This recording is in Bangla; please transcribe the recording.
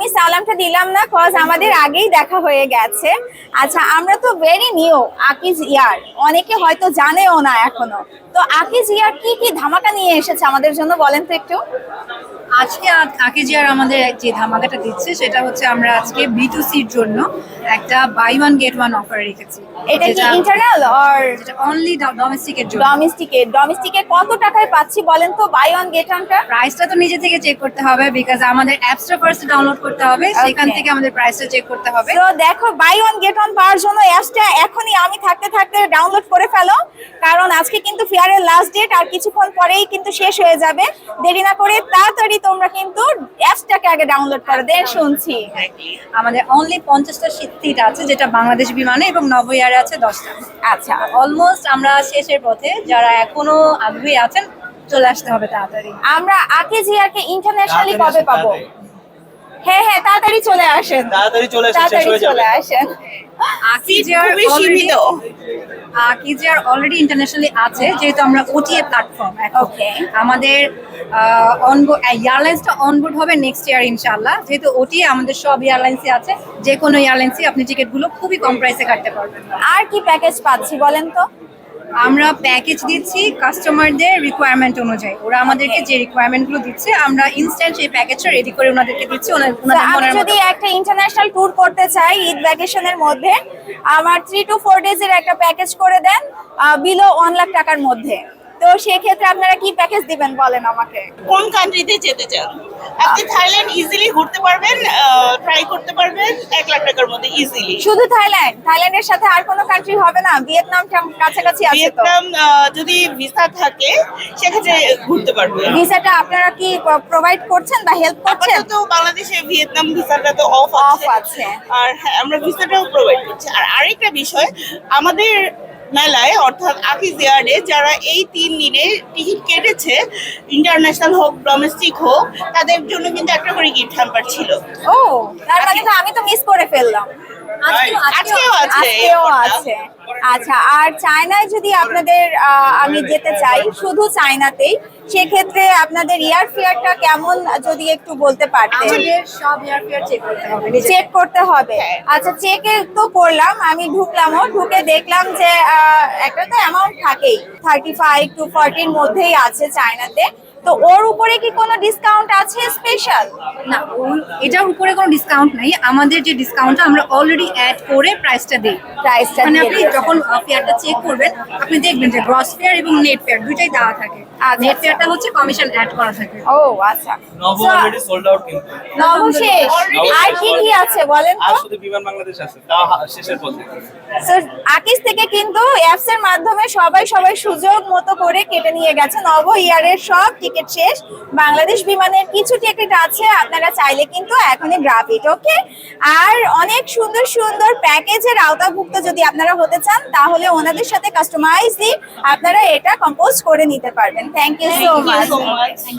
আমি সালামটা দিলাম না কজ আমাদের আগেই দেখা হয়ে গেছে। আচ্ছা আমরা তো ভেরি নিউ আকিজ ইয়ার। অনেকে হয়তো জানেও না এখনও। তো আকিজ ইয়ার কি কি ধামাকা নিয়ে এসেছে আমাদের জন্য বলেন তো একটু? আজকে আকেজিয়ার আমাদের যে ধামাকাটা দিচ্ছে সেটা হচ্ছে আমরা আজকে বি টু সির জন্য একটা buy one get one offer রেখেছি। এটা কি ইন্টারনাল অর অনলি ডোমেস্টিকের জন্য? ডোমেস্টিকে ডোমেস্টিকে কত টাকায় পাচ্ছি বলেন তো বাই ওয়ান গেট ওয়ানটা প্রাইসটা তো নিজে থেকে চেক করতে হবে বিকজ আমাদের অ্যাপসটা ফার্স্ট ডাউনলোড করতে হবে সেখান থেকে আমাদের প্রাইসটা চেক করতে হবে। তো দেখো বাই ওয়ান গেট ওয়ান পাওয়ার জন্য অ্যাপসটা এখনই আমি থাকতে থাকতে ডাউনলোড করে ফেলো। কারণ আজকে কিন্তু ফেয়ারের লাস্ট ডেট আর কিছুক্ষণ পরেই কিন্তু শেষ হয়ে যাবে। দেরি না করে তাড়াতাড়ি তোমরা কিন্তু অ্যাপসটাকে আগে ডাউনলোড করো। দেন শুনছি। আমাদের অনলি পঞ্চাশটা সিট আছে যেটা বাংলাদেশ বিমানে এবং নবয়ারে আছে দশটা। আচ্ছা। অলমোস্ট আমরা শেষের পথে যারা এখনও আগ্রহী আছেন চলে আসতে হবে তাড়াতাড়ি। আমরা আকে জিয়ারকে ইন্টারন্যাশনালি কবে পাবো? হ্যাঁ হ্যাঁ তাড়াতাড়ি চলে আসেন। তাড়াতাড়ি চলে এসে শেষ হয়ে যাবে। আসেন। আকিজিয়ার সীমিত। আকিজিয়ার অলরেডি ইন্টারন্যাশনালি আছে যেহেতু আমরা ওটিএ প্ল্যাটফর্ম Okay. আমাদের অনবোর্ড এয়ারলাইন্সটা অনবোর্ড হবে নেক্সট ইয়ার ইনশাআল্লাহ। যেহেতু ওটিএ আমাদের সব এয়ারলাইন্সই আছে যে কোনো এয়ারলাইন্সই আপনি টিকিটগুলো খুবই কম প্রাইসে কাটতে পারবেন। আর কি প্যাকেজ পাচ্ছি বলেন তো? আমরা প্যাকেজ দিচ্ছি কাস্টমারদের রিকোয়ারমেন্ট অনুযায়ী। ওরা আমাদেরকে যে রিকোয়ারমেন্টগুলো দিচ্ছে আমরা ইনস্ট্যান্ট সেই প্যাকেজটা রেডি করে ওনাদেরকে দিচ্ছি ওনাদের আমি যদি একটা ইন্টারন্যাশনাল ট্যুর করতে চাই ঈদ ভ্যাকেশনের মধ্যে আমার থ্রি টু ফোর ডেজ এর একটা প্যাকেজ করে দেন বিলো ওয়ান লাখ টাকার মধ্যে। তো সেক্ষেত্রে আপনারা কি প্যাকেজ দিবেন বলেন আমাকে? কোন কান্ট্রিতে যেতে চান? আপনি থাইল্যান্ড ইজিলি ঘুরতে পারবেন ট্রাই করতে পারবেন এক লাখ টাকার মধ্যে ইজিলি শুধু থাইল্যান্ড থাইল্যান্ডের সাথে আর কোনো কান্ট্রি হবে না? ভিয়েতনামটা কাছাকাছি আছে তো। ভিয়েতনাম যদি ভিসা থাকে সেক্ষেত্রে ঘুরতে পারবেন। ভিসাটা আপনারা কি প্রোভাইড করছেন বা হেল্প করছেন? আপাতত বাংলাদেশে ভিয়েতনাম ভিসাটা তো অফ আছে। আর হ্যাঁ আমরা ভিসাটাও প্রোভাইড করছি। আর আরেকটা বিষয় আমাদের মেলায় অর্থাৎ আকিজ ইয়ার্ডে যারা এই তিন দিনে টিকিট কেটেছে ইন্টারন্যাশনাল হোক ডোমেস্টিক হোক তাদের জন্য কিন্তু একটা করে গিফট হ্যাম্পার ছিল। ও তার মানে তো আমি তো মিস করে ফেললাম। আজকেও- আজকেও আছে আজকেও আছে। আচ্ছা আর চায়নায় যদি আপনাদের আহ, আমি যেতে চাই শুধু চায়নাতেই সেক্ষেত্রে আপনাদের ইয়ার ফেয়ারটা কেমন যদি একটু বলতে পারতেন? সব চেক করতে হবে চেক করতে হবে। আচ্ছা চেকে তো করলাম আমি ঢুকলামও ঢুকে দেখলাম যে একটা তো অ্যামাউন্ট থাকেই। থার্টি ফাইভ টু ফর্টির মধ্যেই আছে চায়নাতে। তো ওর উপরে কি কোনো ডিসকাউন্ট আছে স্পেশাল না এটার উপরে কোনো ডিসকাউন্ট নাই। আমাদের যে ডিসকাউন্টটা আমরা অলরেডি অ্যাড করে প্রাইসটা দিই। প্রাইসটা মানে আপনি যখন ফেয়ারটা চেক করবেন আপনি দেখবেন যে গ্রস ফেয়ার এবং নেট ফেয়ার দুইটাই দেওয়া থাকে। আচ্ছা, নেট। ফেয়ারটা হচ্ছে কমিশন অ্যাড করা থাকে। ও আচ্ছা। নব So, অলরেডি সোল্ড আউট কিন্তু। নব শেষ। আর কি কি আছে বলেন আর তো শুধু বিমান বাংলাদেশ আছে তাও শেষের পথে। আকিস থেকে কিন্তু অ্যাপস এর মাধ্যমে সবাই সবাই সুযোগ মতো করে কেটে নিয়ে গেছে। নব ইয়ারের সব টিকিট শেষ। বাংলাদেশ বিমানের কিছু টিকিট আছে আপনারা চাইলে কিন্তু এখনই গ্রাফ ইট ওকে? আর অনেক সুন্দর সুন্দর প্যাকেজের আওতাভুক্ত যদি আপনারা হতে চান তাহলে ওনাদের সাথে কাস্টমাইজলি আপনারা এটা কম্পোজ করে নিতে পারবেন। Thank you so much.